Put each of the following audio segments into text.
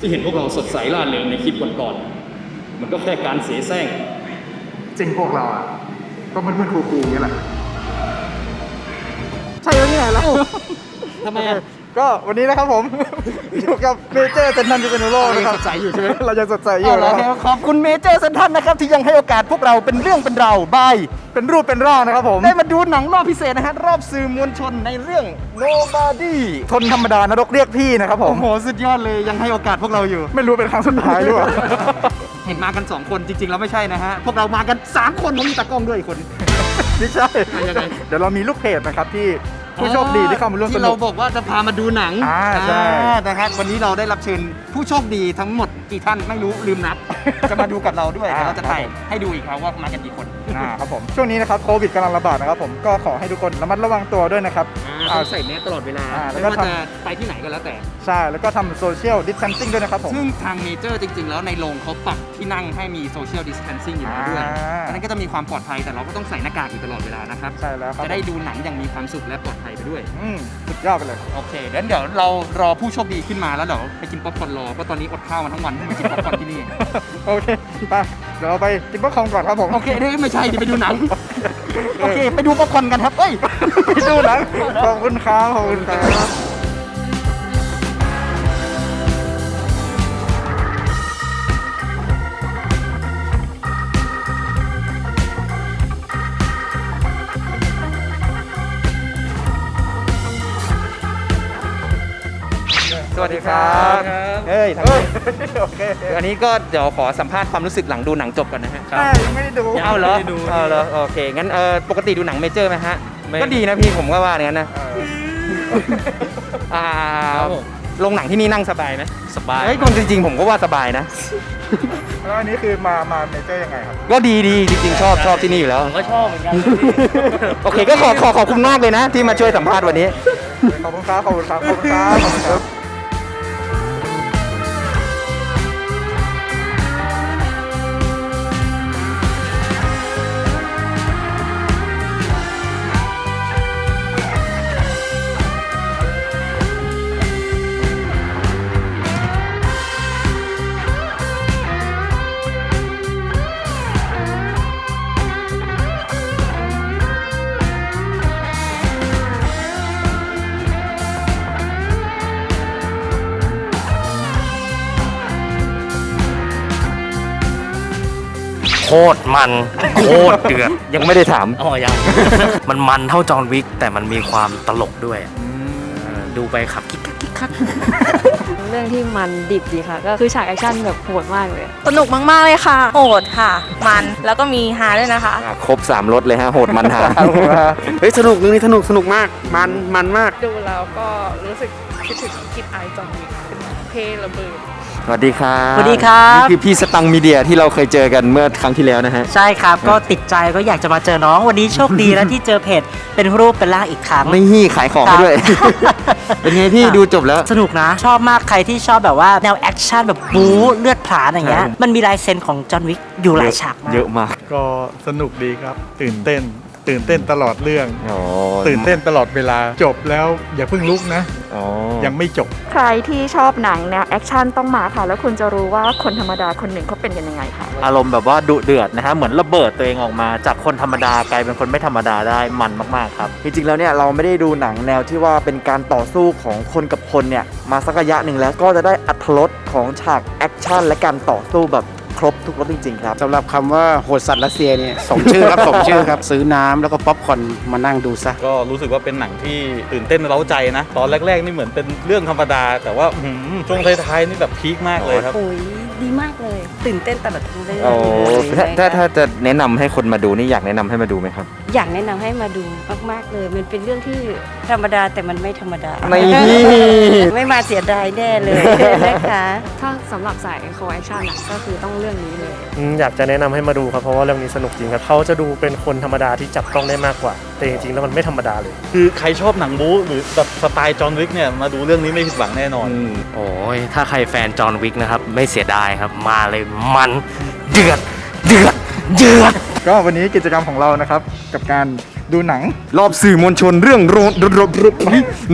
ที่เห็นพวกเราสดใสล่าเริงในคลิปก่อนๆมันก็แค่การเสียแซงจริงพวกเราอะ ก็มันมันครูครูๆอย่างนี้แหละ ใช่แล้วเนี่ยแล้ว ทำไมอะ ก็วันนี้นะครับผม อยู่กับเมเจอร์เซนทันพิษณุโลกนะครับเรายังสดใสอยู่ใช่ไหมเรายังสดใสอยู่เอาละนะครับขอบคุณเมเจอร์เซนทันนะครับที่ยังให้โอกาสพวกเราเป็นเรื่องเป็นราวบายเป็นรูปเป็นร่างนะครับผม ได้มาดูหนังรอบพิเศษนะฮะรอบสื่อมวลชนในเรื่อง Nobody ทนธรรมดานรกเรียกพี่นะครับผม โอ้โห สุดยอดเลยยังให้โอกาสพวกเราอยู่ ไม่รู้เป็นครั้งสุดท้ายหรือเปล่าเห็นมากัน 2 คนจริงๆ แล้วไม่ใช่นะฮะ พวกเรามากัน 3 คนผมมีตากล้องด้วยอีกคน ไม่ใช่ยังไงเดี๋ยวเรามีลูกเพจนะครับที่ ผู้โชคดีที่เข้ามาร่วมสที่นุเราก บอกว่าจะพามาดูหนังอ่าใช่ อ่านะฮะวันนี้เราได้รับเชิญผู้โชคดีทั้งหมดกี่ท่านไม่รู้ลืมนับ จะมาดูกับเราด้วยอ่าเดี๋ยวเราจะถ่ายให้ดูอีกครับว่ามากันกี่คนอ่าครับผมช่วงนี้นะครับโควิดกำลังระบาดนะครับผมก็ขอให้ทุกคนระมัดระวังตัวด้วยนะครับ อ่า ต้องใส่แมสตลอดเวลาอ่าแล้ไม่วก็ว่าทำ จะไปที่ไหนก็แล้วแต่ ใช่ แล้วก็ทำโซเชียลดิส a ทนซิ่งด้วยนะครับผม ซึ่งทางเมเจอร์จริง ๆ แล้วในโรงเขาปรับที่นั่งให้มีโซเชียลดิส a ทนซิ่งอยู่แล้วด้วยอ่า อันนั้นก็จะมีความปลอดภัยแต่เราก็ต้องใส่หน้ากากอยู่ตลอดเวลานะครับ ใช่แล้วครับจะได้ดูหนังอย่างมีความสุขและปลอดภัยไปด้วย อืมสุดยอดไปเลย โอเคเดี๋ยวเดี๋ยวเรารอผู้โชคดีขึ้นมาแล้วเดี๋ยวไปกินป๊อปคอร์นรอเพราะตอนนี้อดข้าวมาทั้งวันเพิ่งมากินป๊อปคอร์นที่นี่ โอเค ไป เดี๋ยวเราไปกินป๊อปคอร์นก่อนครับผมโอเคเด้ไม่ใช่เดี๋ยวไปดูหนัง โอเค ไปดูป๊อปคอร์นกันครับเอ้ย ไปดูหนังขอบคุณครับขอบคุณครับ วัสดีครับเฮ้ยทั้งเอ้ยโอเคอันนี้ก็เดี๋ยวขอสัมภาษณ์ความรู้สึกหลังดูหนังจบก่อนนะฮะแม่ยังไม่ได้ดูเอาเหรอเอาเหรอโอเคงั้นเออปกติดูหนังเมเจอร์ไหมฮะก็ดีนะพี่ผมก็ว่าอย่างนั้นนะเอออ่าครับผมโรงหนังที่นี่นั่งสบายไหมสบายเฮ้ยคนจริงๆ ผมก็ว่าสบายนะแล้วอันนี้คือมามาเมเจอร์ยังไงครับ ก็ดีดีจริงๆ ชอบชอบที่นี่อยู่แล้วผมก็ชอบเหมือนกันโอเคก็ขอขอขอบคุณมากเลยนะ ที่มาช่วยสัมภาษณ์วันนี้ ขอบคุณครับขอบคุณครับขอบคุณครับ คุณครับโคตรมัน โคตรเดือดยังไม่ได้ถามอ๋อยัง มันมันเท่าจอห์นวิกแต่มันมีความตลกด้วยอะเออดูไปขับคิกคักคิกคัก เรื่องที่มันดิบดีค่ะ ก็คือฉากแอคชั่นแบบโหดมากเลย สนุกมากๆเลยค่ะ โหดค่ะ มันแล้วก็มีฮาด้วยนะคะครบ3รถเลยฮะโหดมันหา เฮ้ยสนุกเรื่องนี้สนุกสนุกมาก มันมันมาก ดูแล้วก็รู้สึกคิดถึงกิจไอจอมวิกเพระเบิด สวัสดีครับสวัสดีครับ นี่คือพี่สตังค์มีเดียที่เราเคยเจอกันเมื่อครั้งที่แล้วนะฮะ ใช่ครับ ก็ติดใจก็อยากจะมาเจอน้อง วันนี้โชคดีแล้วที่เจอเพจเป็นรูปเป็นร่างอีกครั้ง ไม่ฮี่ขายของให้ด้วยครับเป็นไงพี่ครับดูจบแล้ว สนุกนะ ชอบมากใครที่ชอบแบบว่าแนวแอคชั่นแบบบู๊เลือดผลาญอย่างเงี้ยครับมันมีลายเซ็นของจอห์นวิกอยู่หลายฉากมาก เยอะมาก ก็สนุกดีครับ ตื่นเต้น ตื่นเต้นตลอดเรื่อง อ๋อตื่นเต้นตลอดเวลาจบแล้วอย่าเพิ่งลุกนะ อ๋อยังไม่จบ ใครที่ชอบหนังแนวแอคชั่นต้องมาค่ะ แล้วคุณจะรู้ว่าคนธรรมดาคนหนึ่งเขาเป็นกันยังไงค่ะ อารมณ์แบบว่าดุเดือดนะฮะเหมือนระเบิดตัวเองออกมา จากคนธรรมดากลายเป็นคนไม่ธรรมดาได้มันมากๆครับ จริงๆแล้วเนี่ยเราไม่ได้ดูหนังแนวที่ว่าเป็นการต่อสู้ของคนกับคนเนี่ยมาสักระยะหนึ่งแล้วก็จะได้อัธรสของฉากแอคชั่นและการต่อสู้แบบ ครบทุกรสจริงๆครับสำหรับคำว่าโหดสัตว์รัสเซียเนี่ยสมชื่อครับ สมชื่อครับ ซื้อน้ำแล้วก็ป๊อปคอร์นมานั่งดูซะ ก็รู้สึกว่าเป็นหนังที่ตื่นเต้นเร้าใจนะ ตอนแรกๆนี่เหมือนเป็นเรื่องธรรมดา แต่ว่าอื้อหือช่วงท้ายๆนี่แบบพีคมากเลยครับ โอ้ย ดีมากเลย ตื่นเต้นตลอดทั้งเรื่องโอ้เลยถ้านะคะถ้าถ้าจะแนะนำให้คนมาดูนี่อยากแนะนำให้มาดูไหมครับ อยากแนะนำให้มาดูมากๆเลย มันเป็นเรื่องที่ธรรมดาแต่มันไม่ธรรมดาไม่ ไม่มาเสียดายแน่เลยนะคะ ถ้าสำหรับสายคอแอคชั่นอะก็คือต้องเรื่องนี้เลยอยากจะแนะนำให้มาดูครับเพราะว่าเรื่องนี้สนุกจริงครับเขาจะดูเป็นคนธรรมดาที่จับต้องได้มากกว่า แต่จริงๆแล้วมันไม่ธรรมดาเลย คือใครชอบหนังบู๊หรือแบบสไตล์จอห์นวิกเนี่ย มาดูเรื่องนี้ไม่ผิดหวังแน่นอน โอ้ยถ้าใครแฟนจอห์นวิกนะครับ ไม่เสียดายครับมาเลยมันเดือดเดือดเดือดก็วันนี้กิจกรรมของเรานะครับ กับการดูหนังรอบสื่อมวลชนเรื่องโรดรบ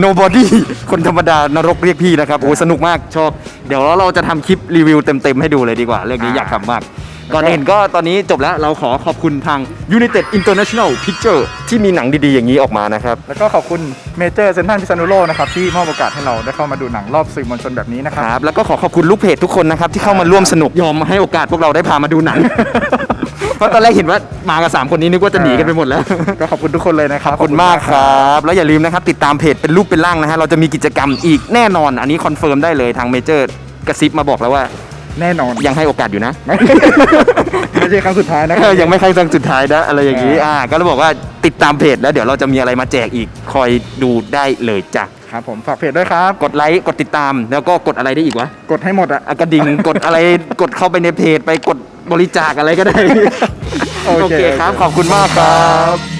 nobody คนธรรมดานรกเรียกพี่นะครับโอ้สนุกมากชอบ เดี๋ยวเราจะทำคลิปรีวิวเต็มๆให้ดูเลยดีกว่า เรื่องนี้อยากทำมาก ก่อนอื่นก็ตอนนี้จบแล้วเราขอขอบคุณทาง United International Picture ที่มีหนังดีๆอย่างนี้ออกมานะครับ แล้วก็ขอบคุณเมเจอร์เซนทรัลพิษณุโลกนะครับที่มอบโอกาสให้เราได้เข้ามาดูหนังรอบสื่อมวลชนแบบนี้นะคครับ รับแล้วก็ขอขอบคุณลูกเพจทุกคนนะครับ ที่เข้ามาร่วมสนุกยอมให้โอกาสพวกเราได้พามาดูหนัง เพราะตอนแรกเห็นว่ามากับสามคนนี้นึกว่าจะหนีกันไปหมดแล้ว ก็ขอบคุณทุกคนเลยนะครับ ขอบคุณมากครับ แล้วอย่าลืมนะครับ ติดตามเพจเป็นรูปเป็นร่างนะฮะ เราจะมีกิจกรรมอีกแน่นอน อันนี้คอนเฟิร์มได้เลยทางเมเจอร์กระซิบมาบอกแล้วว่า แน่นอน ยังให้โอกาสอยู่นะ ไม่ใช่ครั้งสุดท้ายนะคเอรับอยังไม่ใครครั้งสุดท้ายนะอะไรอย่างนี้อ่าก็เลยบอกว่าติดตามเพจแล้วเดี๋ยวเราจะมีอะไรมาแจกอีกคอยดูได้เลยจ้ะครับผมฝากเพจด้วยครับ กดไลค์กดติดตามแล้วก็กดอะไรได้อีกวะกดให้หมดอะอะกระดิ่งกดอะไรกดเข้าไปในเพจไปกดบริจาคอะไรก็ได้ โอเคโอเคครับขอบคุณมากครับ